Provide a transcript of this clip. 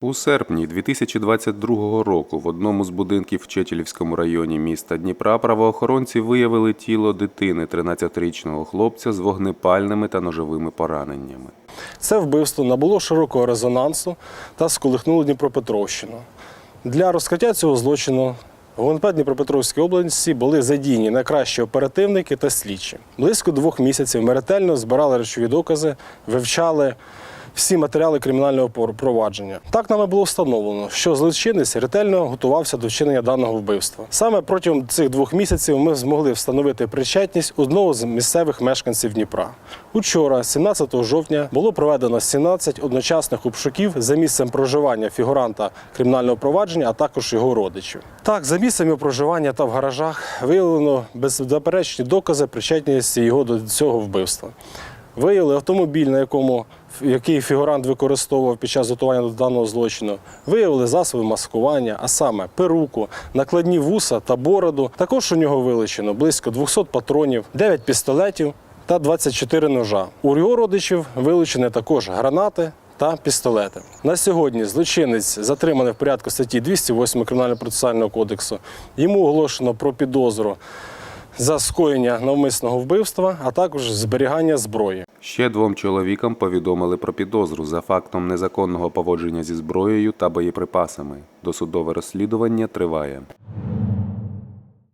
У серпні 2022 року в одному з будинків в Четелівському районі міста Дніпра правоохоронці виявили тіло дитини 13-річного хлопця з вогнепальними та ножовими пораненнями. Це вбивство набуло широкого резонансу та сколихнуло Дніпропетровщину. Для розкриття цього злочину в ГУНП Дніпропетровській області були задіяні найкращі оперативники та слідчі. Близько двох місяців ми ретельно збирали речові докази, вивчали всі матеріали кримінального провадження. Так нами було встановлено, що злочинець ретельно готувався до вчинення даного вбивства. Саме протягом цих двох місяців ми змогли встановити причетність одного з місцевих мешканців Дніпра. Учора, 17 жовтня, було проведено 17 одночасних обшуків за місцем проживання фігуранта кримінального провадження, а також його родичів. Так, за місцем його проживання та в гаражах виявлено беззаперечні докази причетності його до цього вбивства. Виявили автомобіль, на якому який фігурант використовував під час готування до даного злочину. Виявили засоби маскування, а саме перуку, накладні вуса та бороду. Також у нього вилучено близько 200 патронів, 9 пістолетів та 24 ножа. У його родичів вилучені також гранати. Та пістолети на сьогодні злочинець затриманий в порядку статті 208 Кримінального процесуального кодексу. Йому оголошено про підозру за скоєння навмисного вбивства, а також зберігання зброї. Ще двом чоловікам повідомили про підозру за фактом незаконного поводження зі зброєю та боєприпасами. Досудове розслідування триває.